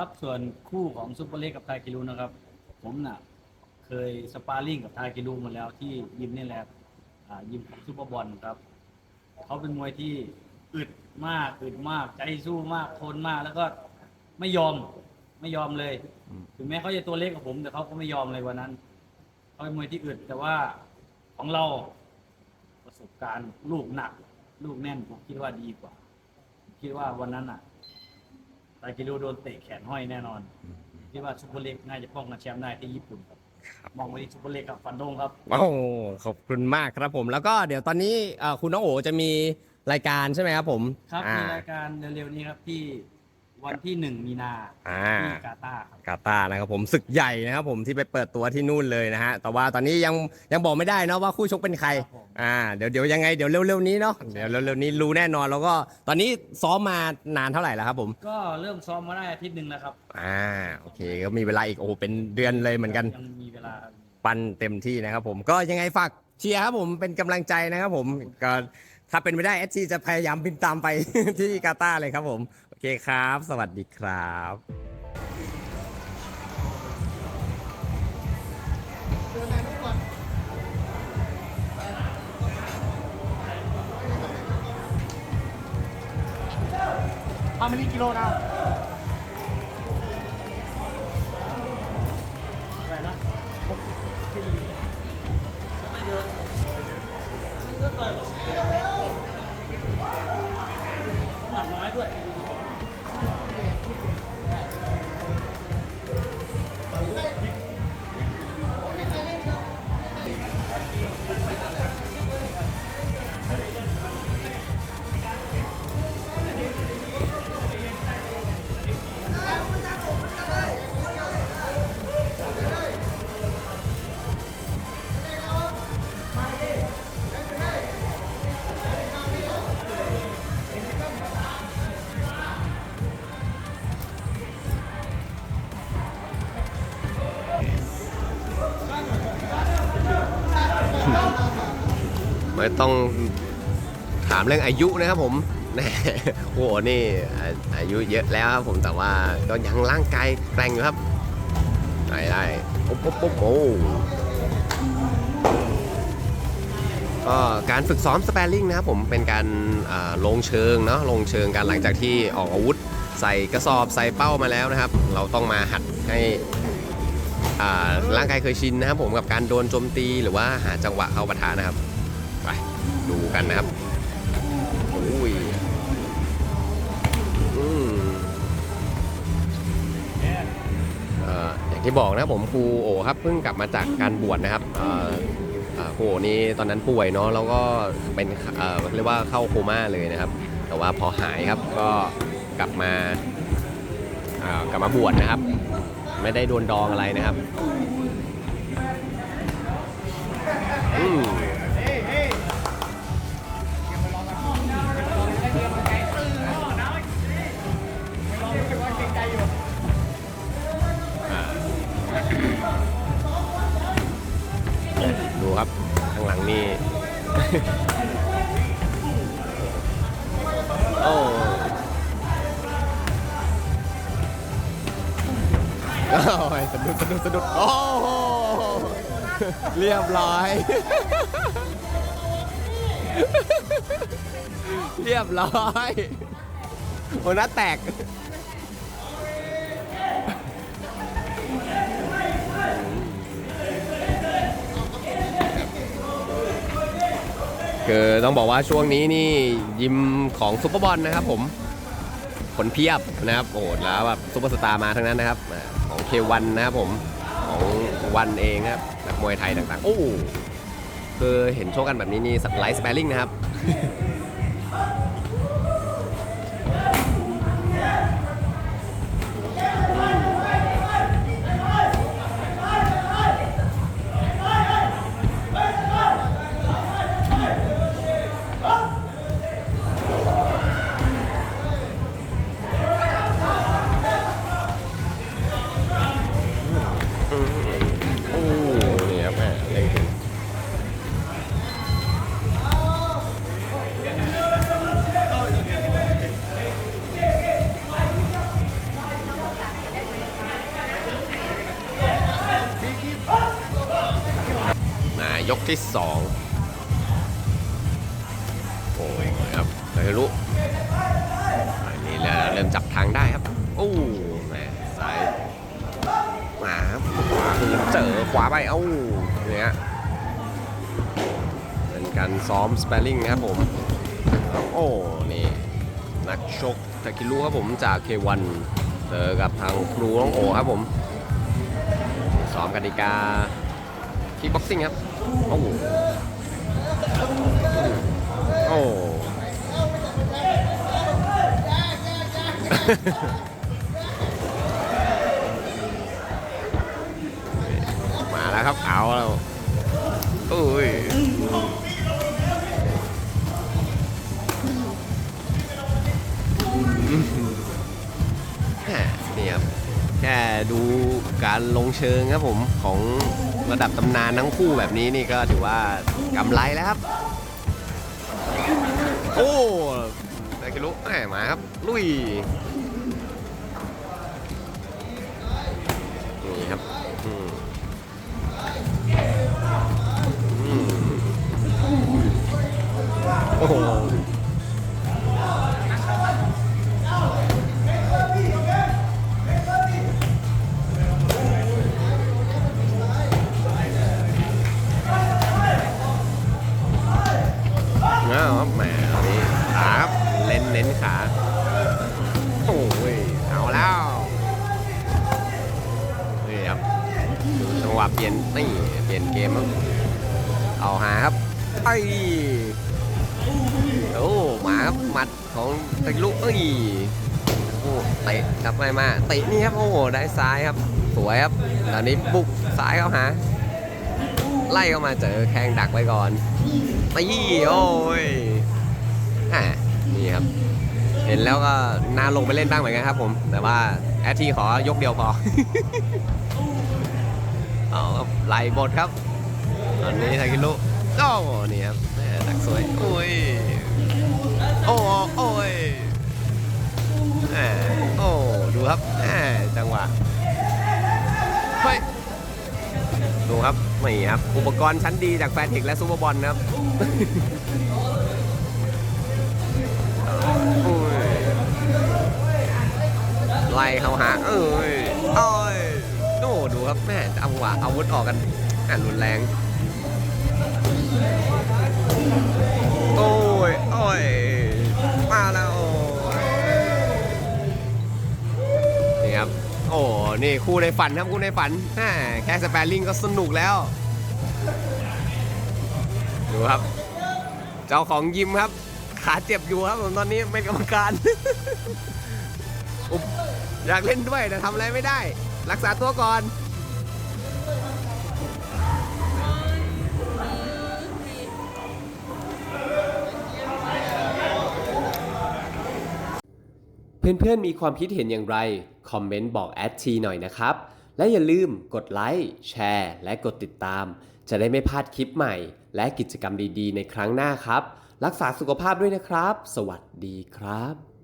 ครับส่วนคู่ของซุปเปอร์เล็กกับทากิรุนะครับ ผมน่ะเคยสปาร์ริ่งกับทากิรุมาแล้วที่ยิมนี่แหละอ่ายิมซุปเปอร์บอลครับเขาเป็นมวยที่อึดมากอึดมากใจสู้มากทนมากแล้วก็ไม่ยอมไม่ยอมเลย ถึงแม้เขาจะตัวเล็กกว่าผม แต่เขาก็ไม่ยอมเลยวันนั้นเขาเป็นมวยที่อึดแต่ว่าของเราประสบการณ์ลูกหนัก ลูกแน่นผมคิดว่าดีกว่า คิดว่าวันนั้นอะากิโดโดนเตะแขนห้อยแน่นอนคิดว่าซุปเปอร์เล็กน่าจะป้องกันแชมป์ได้ที่ญี่ปุ่นครับมองไปที่ซุปเปอร์เล็กกับฟันโดงครับโอ้ขอบคุณมากครับผม แล้วก็เดี๋ยวตอนนี้เอ่อคุณน้องโอจะมีรายการใช่ไหมครับผม ครับอ่ามีรายการเร็วๆนี้ครับที่ วันที่หนึ่งมีนาอ่า ที่กาตาร์ครับ กาตาร์นะครับผมศึกใหญ่นะครับผมที่ไปเปิดตัวที่นู่นเลยนะฮะแต่ว่าตอนนี้ยังยังบอกไม่ได้เนาะว่าคู่ชกเป็นใครครับผม อ่าเดี๋ยวเดี๋ยวยังไงเดี๋ยวเร็วๆนี้เนาะเดี๋ยวเร็วๆนี้รู้แน่นอนแล้วก็ตอนนี้ซ้อมมานานเท่าไหร่แล้วครับผมก็เริ่มซ้อมมาได้อาทิตย์หนึ่งแล้วครับอ่าโอเคก็มีเวลาอีกโอ้โหเป็นเดือนเลยเหมือนกัน ยังมีเวลาครับ ปั้นเต็มที่นะครับผมก็ยังไงฝากเชียร์ครับผมเป็นกำลังใจนะครับผมก็ถ้าเป็นไปได้เอสซีจะพยายามบินตามไป ที่กาตาร์เลยครับผมโอ เคครับ สวัสดีครับทำไม่ได้กิโลนะ ไม่ต้องถามเรื่องอายุนะครับผมแน่โอ้โหนี่อายุเยอะแล้วครับผมแต่ว่าก็ยังร่างกายแกร่งอยู่ครับได้ได้ปุ๊บปุ๊บปุ๊บโอ้ก็การฝึกซ้อมสเปรลิงนะครับผมเป็นการลงเชิงเนาะลงเชิงกันหลังจากที่ออกอาวุธ ใส่กระสอบใส่เป้ามาแล้วนะครับ เราต้องมาหัดให้ร่างกายเคยชินนะครับผมกับการโดนโจมตีหรือว่าหาจังหวะเข้าปะทะนะครับ ดูกันนะครับอุ้ยอืมออย่างที่บอกนะผมครูโอครับเพิ่งกลับมาจากการบวชนะครับเอ่อเอ่อครูโอนี่ตอนนั้นป่วยเนาะแล้วก็เป็นเเรียกว่าเข้าโคม่าเลยนะครับ แต่ว่าพอหายครับก็กลับมากลับมาบวชนะครับ ไม่ได้โดนดองอะไรนะครับ อืม โอ้โอ้ยสะดุดสะดุดสะดุดโอ้โหเรียบร้อย เรียบร้อย โอ้หน้าแตก คือต้องบอกว่าช่วงนี้นี่ยิมของซุปเปอร์บอลนะครับผมคนเพียบนะครับโอ้โหแล้วแบบซุปเปอร์สตาร์มาทั้งนั้นนะครับ ของเควันนะครับผมของวันเองนะครับนักมวยไทยต่างๆ โอ้คือเห็นโชว์กันแบบนี้นี่ไลฟ์สเปรลิงนะครับ ที่สองโอ้ยครับเลยรู้อันนี้เริ่มจับทางได้ครับโอ้แม่สายมาครับขวาคือเจอขวาไปเอ้าเนี่ยเป็นการซ้อมสเปลลิ่งนะครับผมโอ้นี่นักชกตะกิรุครับผมจากเควันเจอกับทางครูน้องโอครับผมซ้อมกติกาคิกบ็อกซิ่งครับ โอ้โหโอ้มาแล้วครับเอาแล้วโอ้ยแหม่นี่ครับแค่ดูการลงเชิงครับผมของ ระดับตำนานทั้งคู่แบบนี้นี่ก็ถือว่ากำไรแล้วครับ โอ้ไดคิรุแหมมาครับ ลุย หวะเปลี่ยนนี่เปลี่ยนเกมครับเอาหาครับไอ้โอ้หมาครับหมัดของตะลุเอ้ยโอ้เตะครับไม่มาเตะนี่ครับโอ้ได้ซ้ายครับสวยครับตอนนี้บุกซ้ายเข้าหาไล่เข้ามาเจอแข้งดักไว้ก่อนตีโอ้ยอ่านี่ครับ เห็นแล้วก็น่าลงไปเล่นบ้างเหมือนกันครับผม แต่ว่าแอดทีขอยกเดียวพอ เอาครับไหลบทครับ ตอนนี้ทากิรุโอ้นี่ครับแหม่ดักสวยโอ้ยโอ้โอ้ยโอ้ดูครับจังหวะดูครับนี่ครับ อุปกรณ์ชั้นดีจากแฟนเทคและซูเปอร์บอลนะครับไล่เข้าหาเอ้ยโอ้ย ดูครับแม่จังหวะอาวุธออกกันอ่รุนแรง โอ้ย โอ้ย มาแล้วโอ้นี่ครับ โอ้นี่คู่ในฝันครับคู่ในฝันแม่แค่สแปรลิงก็สนุกแล้ว ดูครับ เจ้าของยิมครับ ขาเจ็บอยู่ครับผมตอนนี้เป็นกรรมการอยากเล่นด้วยแต่ทำอะไรไม่ได้ รักษาตัวก่อน เพื่อนๆมีความคิดเห็นอย่างไร คอมเมนต์บอกแอดทีหน่อยนะครับ และอย่าลืมกดไลค์แชร์และกดติดตาม จะได้ไม่พลาดคลิปใหม่ และกิจกรรมดีๆ ในครั้งหน้าครับ รักษาสุขภาพด้วยนะครับ สวัสดีครับ